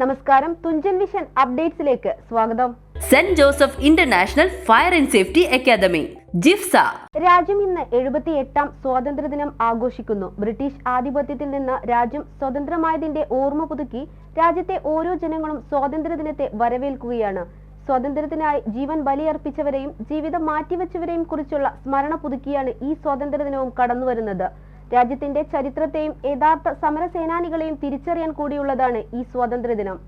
നമസ്കാരം. തുഞ്ചൻ വിഷൻ അപ്ഡേറ്റ്സിലേക്ക് സ്വാഗതം. Saint Joseph international fire and safety academy JIFSA. രാജ്യം ഇന്ന് എഴുപത്തി എട്ടാം സ്വാതന്ത്ര്യദിനം ആഘോഷിക്കുന്നു. ബ്രിട്ടീഷ് ആധിപത്യത്തിൽ നിന്ന് രാജ്യം സ്വതന്ത്രമായതിന്റെ ഓർമ്മ പുതുക്കി രാജ്യത്തെ ഓരോ ജനങ്ങളും സ്വാതന്ത്ര്യദിനത്തെ വരവേൽക്കുകയാണ്. സ്വാതന്ത്ര്യത്തിനായി ജീവൻ ബലിയർപ്പിച്ചവരെയും ജീവിതം മാറ്റിവെച്ചവരെയും കുറിച്ചുള്ള സ്മരണ പുതുക്കിയാണ് ഈ സ്വാതന്ത്ര്യദിനവും കടന്നുവരുന്നത്. രാജ്യത്തിന്റെ ചരിത്രത്തെയും യഥാർത്ഥ സമരസേനാനികളെയും തിരിച്ചറിയാൻ കൂടിയുള്ളതാണ് ഈ സ്വാതന്ത്ര്യദിനം.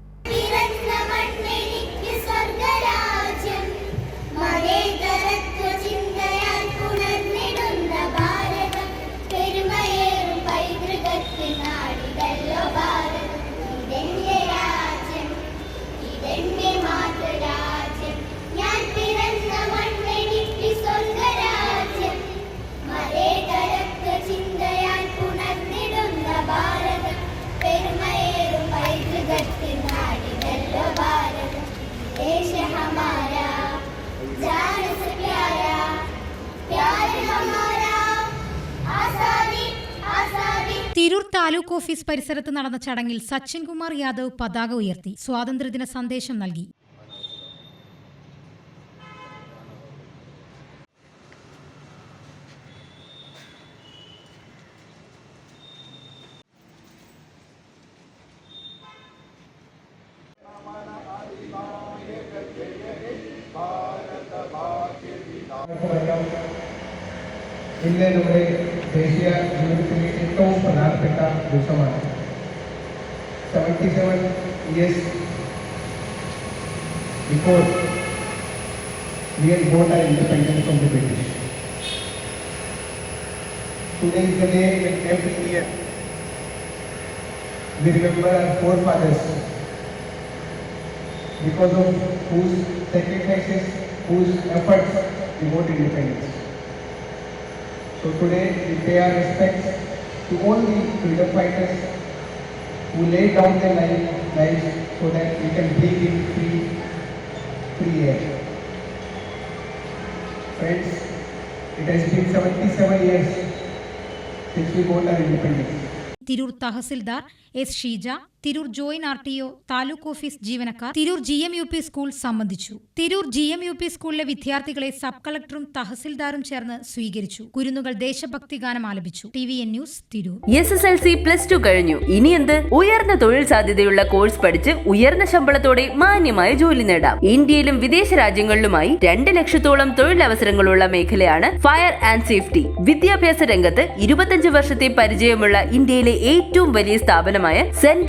തിരൂർ താലൂക്ക് ഓഫീസ് പരിസരത്ത് നടന്ന ചടങ്ങിൽ സച്ചിൻ കുമാർ യാദവ് പതാക ഉയർത്തി. സ്വാതന്ത്ര്യദിന സന്ദേശം നൽകി. ഇന്ന് നമ്മുടെ ദേശീയ ജീവിതത്തിലെ ഏറ്റവും പ്രധാനപ്പെട്ട ദിവസമാണ് seventy seven years before we had got our independence from the British. Today is the day when every year we remember our forefathers because of whose sacrifices, whose efforts we got independence. So today we pay our respects to all the freedom fighters who laid down their life, lives so that we can breathe in free, free air. Friends, it has been 77 years since we got our independence. Tirur tahsildar S Sheeja Tirur joint R T O taluk office ജീവനക്കാർ Tirur G M U P school സംബന്ധിച്ചു. Tirur G M U P സ്കൂളിലെ വിദ്യാർത്ഥികളെ sub കളക്ടറും തഹസിൽദാറും ചേർന്ന് സ്വീകരിച്ചു. കുരുന്നുകൾ ദേശഭക്തി ഗാനം ആലപിച്ചു. T V N news Tirur. S S L C plus two കഴിഞ്ഞു. ഇനി എന്ത്? ഉയർന്ന തൊഴിൽ സാധ്യതയുള്ള കോഴ്സ് പഠിച്ച് ഉയർന്ന ശമ്പളത്തോടെ മാന്യമായ ജോലി നേടാം. ഇന്ത്യയിലും വിദേശ രാജ്യങ്ങളിലുമായി രണ്ട് ലക്ഷത്തോളം തൊഴിലവസരങ്ങളുള്ള മേഖലയാണ് ഫയർ ആൻഡ് സേഫ്റ്റി. വിദ്യാഭ്യാസ രംഗത്ത് ഇരുപത്തഞ്ച് വർഷത്തെ പരിചയമുള്ള ഇന്ത്യയിലെ ഏറ്റവും വലിയ സ്ഥാപനമായ saint